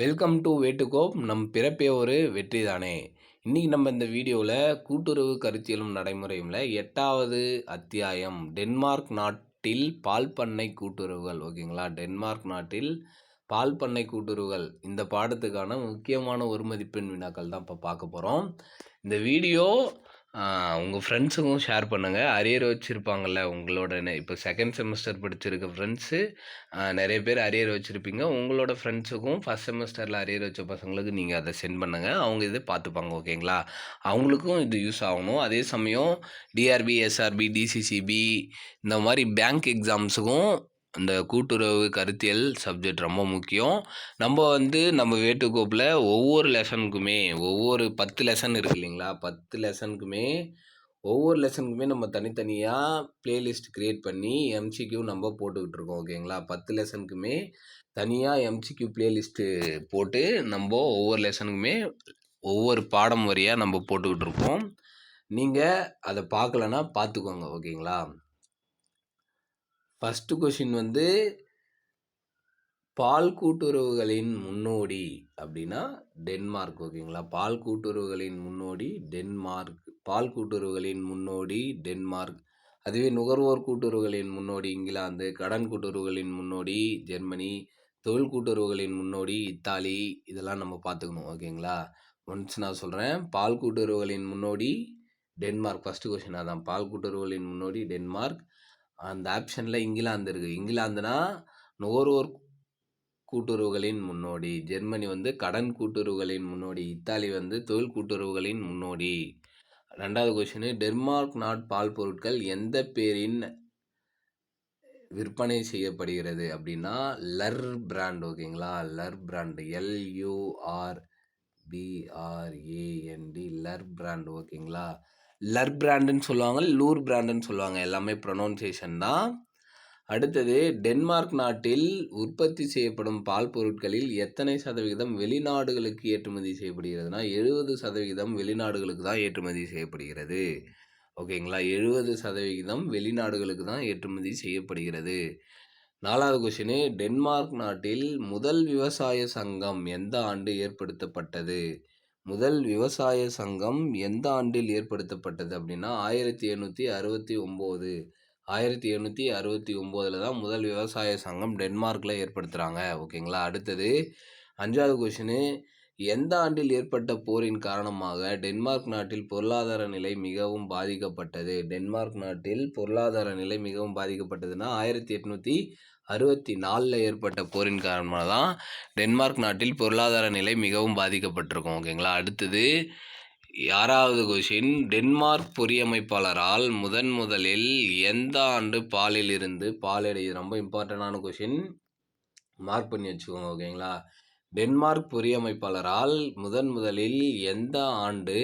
Welcome to வேட்டுக்கோப் நம் பிறப்பே ஒரு வெற்றி தானே இன்றைக்கி நம்ம இந்த வீடியோவில் கூட்டுறவு கருத்தியலும் நடைமுறையும்ல எட்டாவது அத்தியாயம். டென்மார்க் நாட்டில் பால் பண்ணை கூட்டுறவுகள் ஓகேங்களா? டென்மார்க் நாட்டில் பால் பண்ணை கூட்டுறவுகள். இந்த பாடத்துக்கான முக்கியமான ஒரு மதிப்பெண் வினாக்கள் தான் இப்போ பார்க்க போகிறோம் இந்த வீடியோ உங்கள் ஃப்ரெண்ட்ஸுக்கும் ஷேர் பண்ணுங்கள் அரியர் வச்சுருப்பாங்கள்ல உங்களோட நெ இப்போ செகண்ட் செமஸ்டர் படிச்சிருக்க ஃப்ரெண்ட்ஸு நிறைய பேர் அரியர் வச்சுருப்பீங்க. உங்களோட ஃப்ரெண்ட்ஸுக்கும் ஃபஸ்ட் செமஸ்டரில் அரியர் வச்ச பசங்களுக்கு நீங்கள் அதை சென்ட் பண்ணுங்கள் அவங்க இதை பார்த்துப்பாங்க ஓகேங்களா? அவங்களுக்கும் இது யூஸ் ஆகணும். அதே சமயம் டிஆர்பி எஸ்ஆர்பி டிசிசிபி இந்த மாதிரி பேங்க் எக்ஸாம்ஸுக்கும் அந்த கூட்டுறவு கருத்தியல் சப்ஜெக்ட் ரொம்ப முக்கியம். நம்ம வந்து நம்ம வேட்டுக்கோப்பில் ஒவ்வொரு லெசனுக்குமே ஒவ்வொரு பத்து லெசன் இருக்கு இல்லைங்களா? பத்து லெசனுக்குமே ஒவ்வொரு லெசனுக்குமே நம்ம தனித்தனியாக ப்ளேலிஸ்ட் க்ரியேட் பண்ணி எம்சிக்யூ நம்ம போட்டுக்கிட்டு இருக்கோம் ஓகேங்களா பத்து லெசனுக்குமே தனியாக எம்சிக்யூ ப்ளேலிஸ்ட்டு போட்டு நம்ம ஒவ்வொரு லெசனுக்குமே ஒவ்வொரு பாடம் வரியாக நம்ம போட்டுக்கிட்டு இருக்கோம். நீங்கள் அதை பார்க்கலன்னா பார்த்துக்கோங்க ஓகேங்களா ஃபஸ்ட்டு கொஷின் வந்து பால் கூட்டுறவுகளின் முன்னோடி அப்படின்னா டென்மார்க் ஓகேங்களா? பால் கூட்டுறவுகளின் முன்னோடி டென்மார்க். பால் கூட்டுறவுகளின் முன்னோடி டென்மார்க். அதுவே நுகர்வோர் கூட்டுறவுகளின் முன்னோடி இங்கிலாந்து. கடன் கூட்டுறவுகளின் முன்னோடி ஜெர்மனி. தொழில் கூட்டுறவுகளின் முன்னோடி இத்தாலி. இதெல்லாம் நம்ம பார்த்துக்கணும் ஓகேங்களா? ஒன்ஸ் நான் சொல்கிறேன் பால் கூட்டுறவுகளின் முன்னோடி டென்மார்க். ஃபஸ்ட்டு கொஷின் அதான். பால் கூட்டுறவுகளின் முன்னோடி டென்மார்க். அந்த ஆப்ஷனில் இங்கிலாந்து இருக்குது இங்கிலாந்துனா நுகர்வோர் கூட்டுறவுகளின் முன்னோடி ஜெர்மனி வந்து கடன் கூட்டுறவுகளின் முன்னோடி இத்தாலி வந்து தொழில் கூட்டுறவுகளின் முன்னோடி. ரெண்டாவது கொஷினு டென்மார்க் நாட் பால் பொருட்கள் எந்த பேரின் விற்பனை செய்யப்படுகிறது அப்படின்னா லர் பிராண்ட் ஓகேங்களா லர் பிராண்ட் எல்யூஆர் பிஆர்ஏஎன்டி லர் பிராண்ட் ஓகேங்களா லர் பிராண்டுன்னு சொல்லுவாங்க லூர் பிராண்டுன்னு சொல்லுவாங்க எல்லாமே ப்ரொனவுன்சியேஷன் தான். அடுத்தது டென்மார்க் நாட்டில் உற்பத்தி செய்யப்படும் பால் பொருட்களில் எத்தனை சதவிகிதம் வெளிநாடுகளுக்கு ஏற்றுமதி செய்யப்படுகிறதுனா எழுபது சதவிகிதம் வெளிநாடுகளுக்கு தான் ஏற்றுமதி செய்யப்படுகிறது. ஓகேங்களா? எழுபது சதவிகிதம் வெளிநாடுகளுக்கு தான் ஏற்றுமதி செய்யப்படுகிறது. நாலாவது கொஷினு டென்மார்க் நாட்டில் முதல் விவசாய சங்கம் எந்த ஆண்டு ஏற்படுத்தப்பட்டது? முதல் விவசாய சங்கம் எந்த ஆண்டில் ஏற்படுத்தப்பட்டது அப்படின்னா ஆயிரத்தி எண்ணூற்றி அறுபத்தி ஒம்பது. ஆயிரத்தி எண்ணூற்றி அறுபத்தி ஒம்போதில் தான் முதல் விவசாய சங்கம் டென்மார்க்கில் ஏற்படுத்துகிறாங்க ஓகேங்களா? அடுத்தது அஞ்சாவது கொஷினு எந்த ஆண்டில் ஏற்பட்ட போரின் காரணமாக டென்மார்க் நாட்டில் பொருளாதார நிலை மிகவும் பாதிக்கப்பட்டது? டென்மார்க் நாட்டில் பொருளாதார நிலை மிகவும் பாதிக்கப்பட்டதுன்னா ஆயிரத்தி எட்நூற்றி அறுபத்தி நாலில் ஏற்பட்ட போரின் காரணமாக தான் டென்மார்க் நாட்டில் பொருளாதார நிலை மிகவும் பாதிக்கப்பட்டிருக்கும் ஓகேங்களா? அடுத்தது ஆறாவது கொஷின் டென்மார்க் பொறியமைப்பாளரால் முதன் முதலில் எந்த ஆண்டு பாலில் இருந்து பாலடைய ரொம்ப இம்பார்ட்டண்டான கொஷின் மார்க் பண்ணி வச்சுக்கோங்க ஓகேங்களா? டென்மார்க் பொறியமைப்பாளரால் முதன் முதலில் எந்த ஆண்டு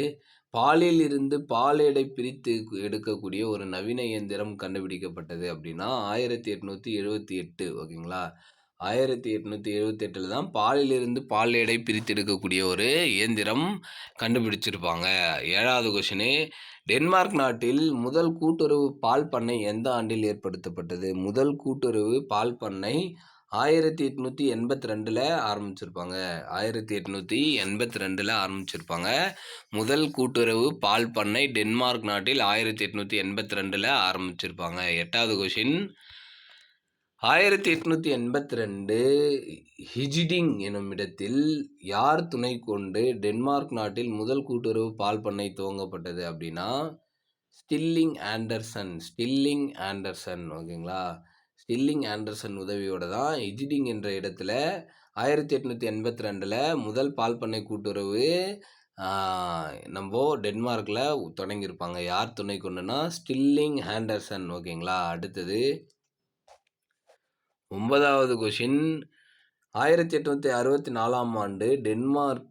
பாலில் இருந்து பாலேடை பிரித்து எடுக்கக்கூடிய ஒரு நவீன இயந்திரம் கண்டுபிடிக்கப்பட்டது அப்படின்னா ஆயிரத்தி எட்நூற்றி எழுபத்தி எட்டு ஓகேங்களா? ஆயிரத்தி எட்நூற்றி எழுபத்தெட்டில் தான் பாலிலிருந்து பால் எடை பிரித்து எடுக்கக்கூடிய ஒரு இயந்திரம் கண்டுபிடிச்சிருப்பாங்க. ஏழாவது கொஷினு டென்மார்க் நாட்டில் முதல் கூட்டுறவு பால் பண்ணை எந்த ஆண்டில் ஏற்படுத்தப்பட்டது? முதல் கூட்டுறவு பால் பண்ணை ஆயிரத்தி எட்நூற்றி எண்பத்தி ரெண்டில் ஆரம்பிச்சிருப்பாங்க. ஆயிரத்தி எட்நூற்றி எண்பத்தி ரெண்டில் ஆரம்பிச்சிருப்பாங்க. முதல் கூட்டுறவு பால் பண்ணை டென்மார்க் நாட்டில் ஆயிரத்தி எட்நூற்றி எண்பத்தி ரெண்டில் ஆரம்பிச்சிருப்பாங்க. எட்டாவது கொஷின் ஆயிரத்தி எட்நூற்றி எண்பத்தி ரெண்டு ஹிஜிடிங் எனும் இடத்தில் யார் துணை கொண்டு டென்மார்க் நாட்டில் முதல் கூட்டுறவு பால் பண்ணை துவங்கப்பட்டது அப்படின்னா ஸ்டில்லிங் ஆண்டர்சன். ஸ்டில்லிங் ஆண்டர்சன் ஓகேங்களா? ஸ்டில்லிங் ஆண்டர்சன் உதவியோடு தான் இஜிடிங் என்ற இடத்துல ஆயிரத்தி எட்நூற்றி எண்பத்தி ரெண்டில் முதல் பால் பண்ணை கூட்டுறவு நம்ம டென்மார்க்கில் தொடங்கியிருப்பாங்க. யார் துணை கொண்டுனா ஸ்டில்லிங் ஹேண்டர்சன் ஓகேங்களா? அடுத்தது ஒன்பதாவது கொஷின் ஆயிரத்தி எட்நூற்றி அறுபத்தி நாலாம் ஆண்டு டென்மார்க்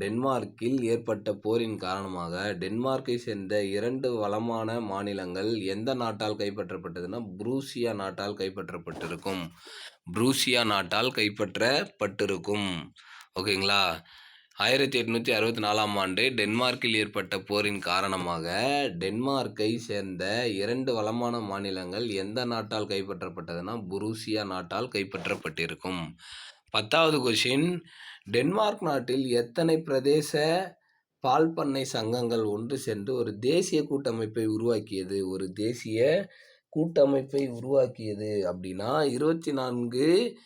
டென்மார்க்கில் ஏற்பட்ட போரின் காரணமாக டென்மார்க்கை சேர்ந்த இரண்டு வளமான மாநிலங்கள் எந்த நாட்டால் கைப்பற்றப்பட்டதுன்னா புரூசியா நாட்டால் கைப்பற்றப்பட்டிருக்கும். புரூசியா நாட்டால் கைப்பற்றப்பட்டிருக்கும். ஓகேங்களா? ஆயிரத்தி எட்நூற்றி அறுபத்தி நாலாம் ஆண்டு டென்மார்க்கில் ஏற்பட்ட போரின் காரணமாக டென்மார்க்கை சேர்ந்த இரண்டு வளமான மாநிலங்கள் எந்த நாட்டால் கைப்பற்றப்பட்டதுன்னா புரூசியா நாட்டால் கைப்பற்றப்பட்டிருக்கும். பத்தாவது கொஷின் டென்மார்க் நாட்டில் எத்தனை பிரதேச பால் பண்ணை சங்கங்கள் ஒன்று சென்று ஒரு தேசிய கூட்டமைப்பை உருவாக்கியது? ஒரு தேசிய கூட்டமைப்பை உருவாக்கியது அப்படின்னா இருபத்தி நான்கு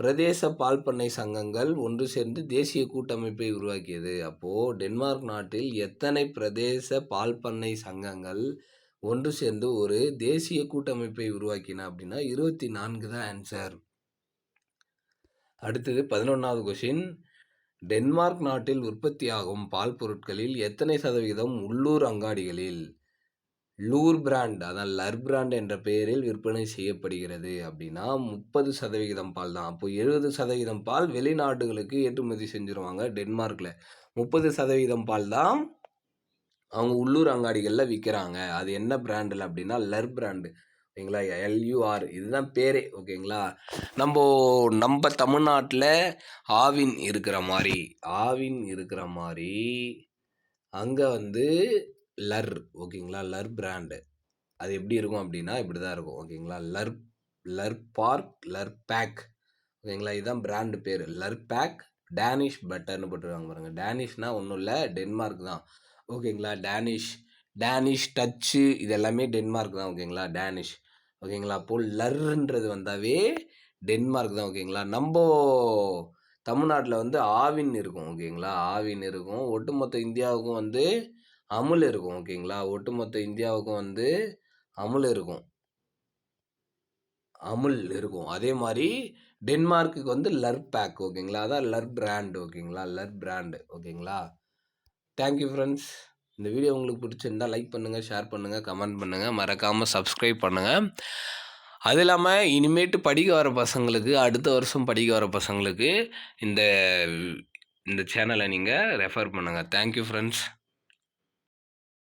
பிரதேச பால் பண்ணை சங்கங்கள் ஒன்று சேர்ந்து தேசிய கூட்டமைப்பை உருவாக்கியது. அப்போது டென்மார்க் நாட்டில் எத்தனை பிரதேச பால் பண்ணை சங்கங்கள் ஒன்று சேர்ந்து ஒரு தேசிய கூட்டமைப்பை உருவாக்கின அப்படின்னா இருபத்தி நான்கு தான் ஆன்சர் அடுத்தது பதினொன்றாவது கொஷின் டென்மார்க் நாட்டில் உற்பத்தியாகும் பால் பொருட்களில் எத்தனை சதவீதம் உள்ளூர் அங்காடிகளில்? லூர் பிராண்ட் அதான் லர் பிராண்ட் என்ற பெயரில் விற்பனை செய்யப்படுகிறது. அப்படின்னா முப்பது சதவிகிதம் பால் தான். அப்போ எழுபது சதவீதம் பால் வெளிநாடுகளுக்கு ஏற்றுமதி செஞ்சுருவாங்க டென்மார்க்கில் முப்பது சதவீதம் பால் தான் அவங்க உள்ளூர் அங்காடிகளில் விற்கிறாங்க அது என்ன பிராண்டில் அப்படின்னா லர் பிராண்டு. ஓகேங்களா? எல்யூஆர் இதுதான் பேரே ஓகேங்களா? நம்ம நம்ம தமிழ்நாட்டில் ஆவின் இருக்கிற மாதிரி ஆவின் இருக்கிற மாதிரி அங்கே வந்து லர் ஓகேங்களா? லர் பிராண்டு. அது எப்படி இருக்கும் அப்படின்னா இப்படி தான் இருக்கும் ஓகேங்களா? லர் லர் பார்க் லர் பேக் ஓகேங்களா? இதுதான் பிராண்டு பேர். லர் பேக் டேனிஷ் பட்டர்னு போட்டுருக்காங்க பாருங்கள் டேனிஷ்னால் ஒன்றும் இல்லை டென்மார்க் தான் ஓகேங்களா? டேனிஷ் டேனிஷ் டச்சு இது எல்லாமே டென்மார்க் தான் ஓகேங்களா? டேனிஷ். ஓகேங்களா? அப்போது லர்ன்றது வந்தாவே டென்மார்க் தான் ஓகேங்களா? நம்ம தமிழ்நாட்டில் வந்து ஆவின் இருக்கும் ஓகேங்களா? ஆவின் இருக்கும். ஒட்டுமொத்த இந்தியாவுக்கும் வந்து அமுல் இருக்கும் ஓகேங்களா? ஒட்டுமொத்த இந்தியாவுக்கும் வந்து அமுல் இருக்கும். அமுல் இருக்கும். அதே மாதிரி டென்மார்க்குக்கு வந்து லர் பேக் ஓகேங்களா? அதான் லர் பிராண்ட் ஓகேங்களா? லர் பிராண்டு ஓகேங்களா? Thank you friends. இந்த வீடியோ உங்களுக்கு பிடிச்சிருந்தால் லைக் பண்ணுங்கள் ஷேர் பண்ணுங்கள் கமெண்ட் பண்ணுங்கள் மறக்காமல் சப்ஸ்கிரைப் பண்ணுங்கள் அது இல்லாமல் இனிமேட்டு படிக்க வர பசங்களுக்கு அடுத்த வருஷம் படிக்க வர பசங்களுக்கு இந்த இந்த சேனலை நீங்கள் ரெஃபர் பண்ணுங்கள் தேங்க்யூ ஃப்ரெண்ட்ஸ்